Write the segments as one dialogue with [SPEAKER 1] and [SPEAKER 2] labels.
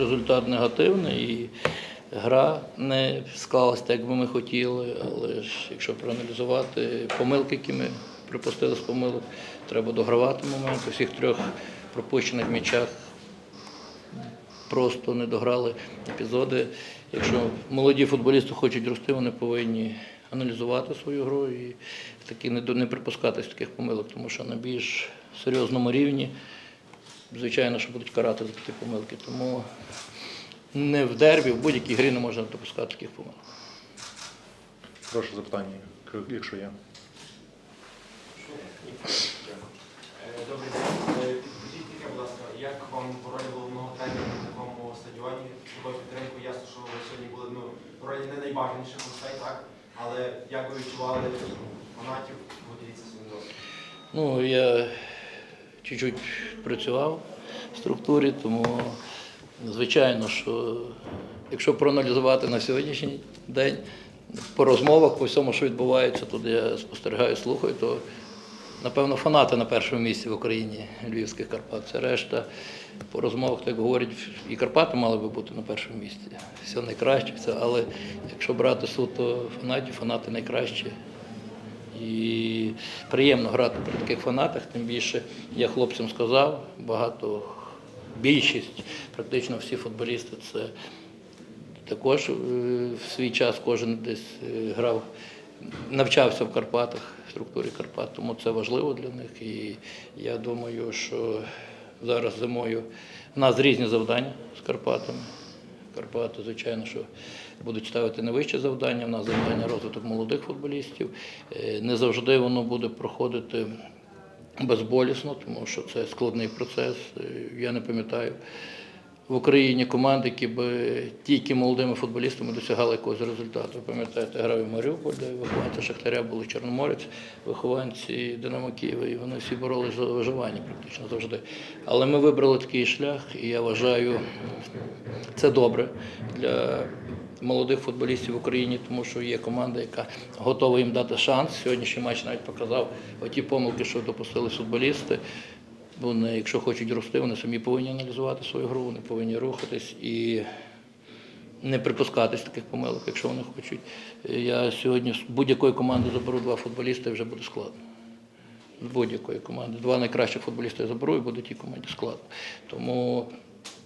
[SPEAKER 1] результат негативний і гра не склалась так, як би ми хотіли. Але ж якщо проаналізувати помилки, які ми припустили з помилок, треба догравати момент. У всіх трьох пропущених м'ячах просто не дограли епізоди. Якщо молоді футболісти хочуть рости, вони повинні аналізувати свою гру і до- не припускатись таких помилок, тому що на більш серйозному рівні, звичайно, що будуть карати за такі помилки. Тому не в дербі, в будь-якій грі не можна допускати таких помилок.
[SPEAKER 2] Прошу запитання, якщо є.
[SPEAKER 3] Е, Добрий день. Е, Підкажіть таке, будь ласка, як вам в ролі головного тренера на такому стадіоні? Такою підтримкою ясно, що ви сьогодні були ну, в ролі не найбажаніших гостей, так? Але як ви відчували фанатів? Поділіться своїм досвідом.
[SPEAKER 1] Ну, я чуть-чуть працював в структурі, тому звичайно, що якщо проаналізувати на сьогоднішній день, по розмовах, по всьому, що відбувається, тут я спостерігаю, слухаю, то напевно фанати на першому місці в Україні Львівських Карпат. Це решта по розмовах, так говорять, і Карпати мали би бути на першому місці. Все найкраще, але якщо брати суто фанатів, фанати найкращі. І приємно грати при таких фанатах, тим більше я хлопцям сказав, багато, більшість, практично всі футболісти це також е, в свій час кожен десь е, грав, навчався в Карпатах, в структурі Карпат, тому це важливо для них. І я думаю, що зараз зимою в нас різні завдання з Карпатами. Карпати, звичайно, що будуть ставити найвищі завдання. У нас завдання розвиток молодих футболістів. Е, Не завжди воно буде проходити безболісно, тому що це складний процес. Е, Я не пам'ятаю в Україні команд, які би тільки молодими футболістами досягали якогось результату. Пам'ятаєте, грав і Маріуполь, де вихованці Шахтаря були Чорноморець, вихованці Динамо Києва, і вони всі боролись за виживання практично завжди. Але ми вибрали такий шлях, і я вважаю, це добре для молодих футболістів в Україні, тому що є команда, яка готова їм дати шанс. Сьогоднішній матч навіть показав оті помилки, що допустили футболісти. Вони, якщо хочуть рости, вони самі повинні аналізувати свою гру, вони повинні рухатись і не припускатись таких помилок, якщо вони хочуть. Я сьогодні з будь-якої команди заберу два футболісти, і вже буде складно. З будь-якої команди. Два найкращих футболісти я заберу і буде тій команді складно. Тому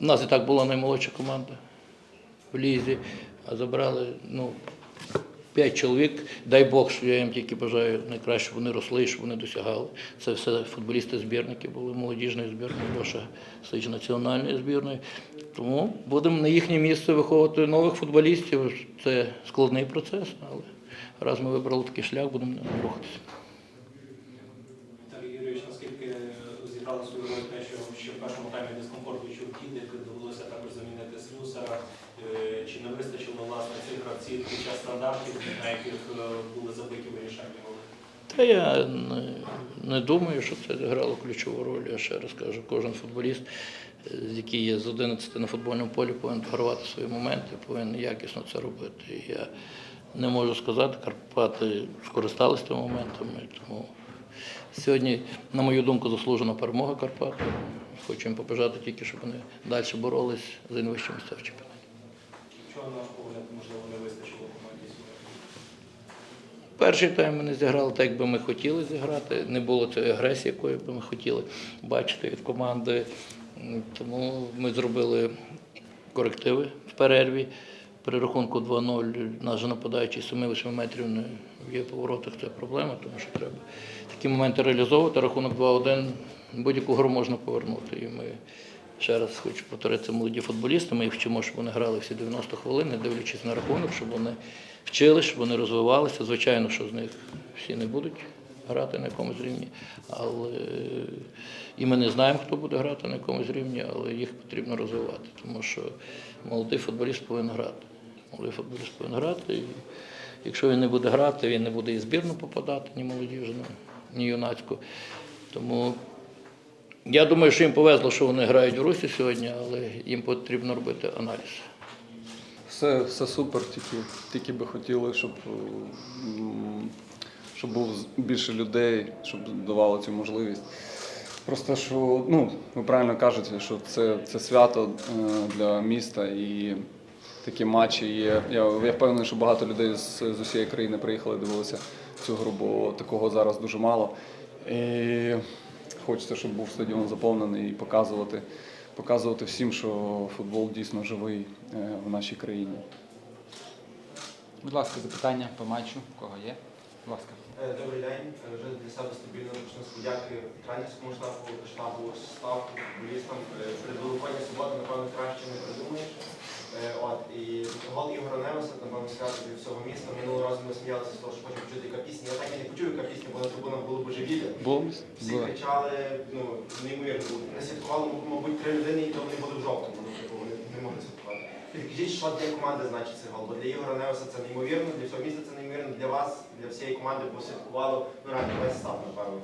[SPEAKER 1] в нас і так була наймолодша команда в лізі, а забрали ну, п'ять чоловік. Дай Бог, що я їм тільки бажаю найкраще, щоб вони росли, щоб вони досягали. Це все футболісти-збірники були молодіжної збірної, Льоша Сич національної збірної. Тому будемо на їхнє місце виховувати нових футболістів. Це складний процес, але раз ми вибрали такий шлях, будемо рухатися.
[SPEAKER 4] Віталій Юрійович, наскільки зіграло свою роль те, що ще в першому таймі дискомфорт відчув Кідик, довелося також замінити слюсара. Е, Чи не вистачило власне цих гравців під час стандартів, на яких е, були забиті вирішальні голи?
[SPEAKER 1] Та я не, не думаю, що це грало ключову роль. Я ще раз кажу, кожен футболіст, е, який є з 11 на футбольному полі, повинен програвати свої моменти, повинен якісно це робити. І Я не можу сказати, Карпати скористалися тими моментами. Тому сьогодні, на мою думку, заслужена перемога Карпат. Хочу їм побажати тільки, щоб вони далі боролись за найвищі місця в чемпіонаті.
[SPEAKER 4] Чого, на ваш погляд, можливо, не вистачило команді сьогодні?
[SPEAKER 1] Перший тайм ми не зіграли так, як би ми хотіли зіграти. Не було цієї агресії, якої би ми хотіли бачити від команди. Тому ми зробили корективи в перерві. При рахунку 2-0 наш нападаючий 7-8 метрів не є по воротах. Це проблема, тому що треба такі моменти реалізовувати. Рахунок 2-1 будь-яку гру можна повернути. І ми ще раз хочу повторити, молоді футболісти. Ми їх вчимо, щоб вони грали всі 90 хвилин, не дивлячись на рахунок, щоб вони вчили, щоб вони розвивалися. Звичайно, що з них всі не будуть грати на якомусь рівні, але і ми не знаємо, хто буде грати на якомусь рівні, але їх потрібно розвивати, тому що молодий футболіст повинен грати. Молодий футболіст повинен грати. І якщо він не буде грати, він не буде і збірну попадати, ні молодіжну, ні юнацьку. Тому я думаю, що їм повезло, що вони грають в Русі сьогодні, але їм потрібно робити аналіз.
[SPEAKER 5] Все, все супер, тільки, тільки би хотіли, щоб, щоб було більше людей, щоб давало цю можливість. Просто що, ну, ви правильно кажете, що це, це свято е, для міста і такі матчі є. Я, я впевнений, що багато людей з, з усієї країни приїхали, дивилися цю гру, бо такого зараз дуже мало. І хочеться, щоб був стадіон заповнений і показувати, показувати всім, що футбол дійсно живий е, в нашій країні.
[SPEAKER 6] Будь ласка, запитання по матчу, кого є? Будь ласка.
[SPEAKER 3] Е, Добрий день. Е, Вже для себе стабільно почну подяки тренерському штабу, штабу, ставку, футболістам. Перед Великодня суботи, напевно, краще не придумаєш. От, і гол Ігора Невеса, напевно, сказати від всього міста. Минулого разу ми сміялися з того, що хочемо почути яка пісня. Я так і не почую, яка пісня, бо на трибунах було божевілля. Всі кричали, ну, неймовірно було. Не святкувало, мабуть, три людини, і то вони були в жовтому, ну, типу, вони не могли святкувати. Підкажіть, що для команди значить цей гол? Бо для Ігора Невеса це неймовірно, для всього міста це неймовірно, для вас, для всієї команди посвяткувало, ну, реально весь став, напевно.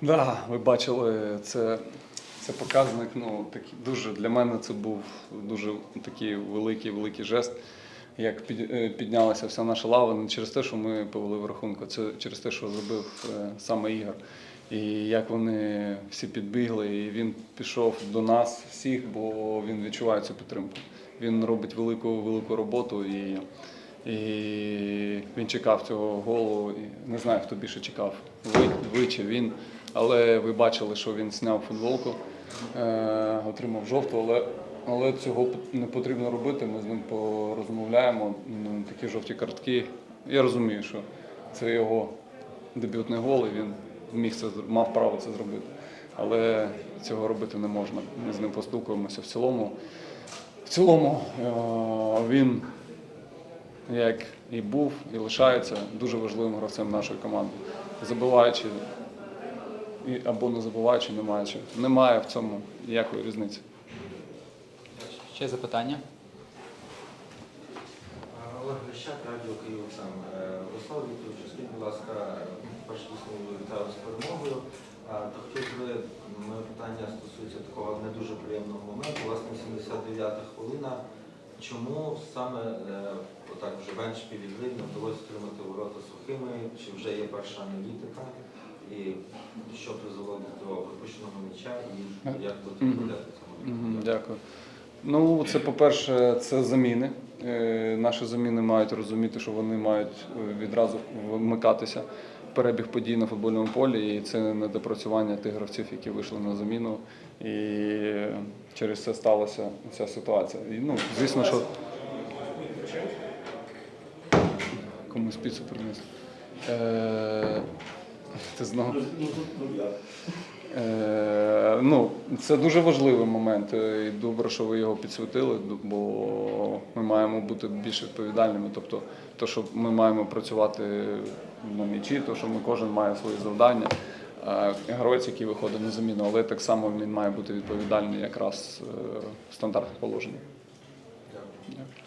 [SPEAKER 5] Да, ви бачили, це, це показник. Ну, такий, дуже, для мене це був дуже такий великий, великий жест. Як е, піднялася вся наша лава не через те, що ми повели в рахунку, це через те, що забив е, саме Ігор. І як вони всі підбігли, і він пішов до нас всіх, бо він відчуває цю підтримку. Він робить велику велику роботу і, і він чекав цього голу. І не знаю, хто більше чекав. Ви, ви чи він. Але ви бачили, що він зняв футболку, е, отримав жовту, але, але цього не потрібно робити. Ми з ним порозмовляємо. Такі жовті картки. Я розумію, що це його дебютний гол, і він міг це мав право це зробити. Але цього робити не можна. Ми з ним поспілкуємося в цілому. В цілому е, він, як і був, і лишається дуже важливим гравцем нашої команди. Забиваючи або не забуваючи, не маючи. Немає в цьому ніякої різниці.
[SPEAKER 6] Ще запитання?
[SPEAKER 7] Олег Лещак, радіо Київ сам. Руслав Вікторович, скажіть, будь ласка, перше дійсно вітаю з перемогою. То хотів би, моє питання стосується такого не дуже приємного моменту. Власне, 79-та хвилина. Чому саме е, отак вже еншпілі гри вдалося отримати ворота сухими? Чи вже є перша аналітика? І що призвело до пропущеного м'яча і як будете
[SPEAKER 5] Мгм.
[SPEAKER 7] відповідати цьому?
[SPEAKER 5] Мгм, Дякую. Ну, це, по-перше, це заміни. Е, Наші заміни мають розуміти, що вони мають е, відразу вмикатися в перебіг подій на футбольному полі, і це недопрацювання тих гравців, які вийшли на заміну. І через це сталася ця ситуація. І, ну, звісно, що комусь піцу принесли. Е, Ти знову. Е, ну, це дуже важливий момент. е, І добре, що ви його підсвітили, бо ми маємо бути більш відповідальними. Тобто, то, що ми маємо працювати на м'ячі, то що ми кожен має свої завдання. Гравець, який виходить на заміну, але так само він має бути відповідальний якраз е, в стандартних положеннях.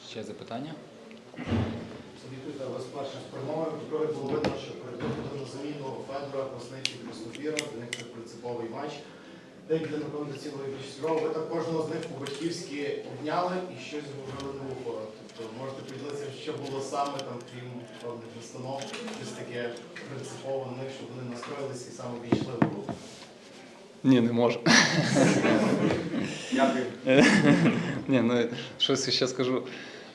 [SPEAKER 6] Ще запитання?
[SPEAKER 8] Вітаю вас з перемогою. По-друге, було видно, що перед виходом на заміну Федора, Красничі і для них це принциповий матч. Деякі напевно до цілої більшість грав. Ви так кожного з них по-батьківськи обняли і щось говорили на ухо. Тобто можете поділитися, що було саме там, крім певних настанов, щось таке принципове на них, щоб вони настроїлися і саме війшли в гру.
[SPEAKER 5] Ні, не можу.
[SPEAKER 8] Дякую.
[SPEAKER 5] Ні, ну щось ще скажу.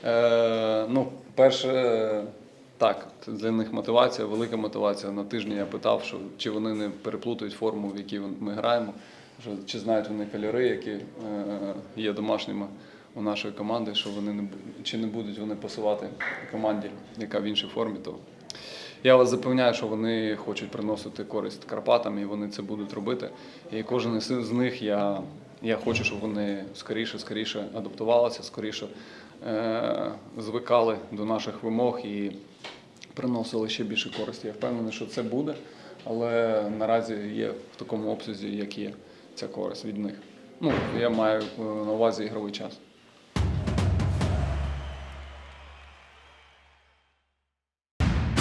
[SPEAKER 5] Е, ну, перше, так, це для них мотивація, велика мотивація. На тижні я питав, що, чи вони не переплутають форму, в якій ми граємо, що, чи знають вони кольори, які е, є домашніми у нашої команди, що вони не чи не будуть вони пасувати команді, яка в іншій формі. То я вас запевняю, що вони хочуть приносити користь Карпатам, і вони це будуть робити. І кожен з них я, я хочу, щоб вони скоріше, скоріше адаптувалися, скоріше звикали до наших вимог і приносили ще більше користі. Я впевнений, що це буде, але наразі є в такому обсязі, як є ця користь від них. Ну, я маю е, на увазі ігровий час.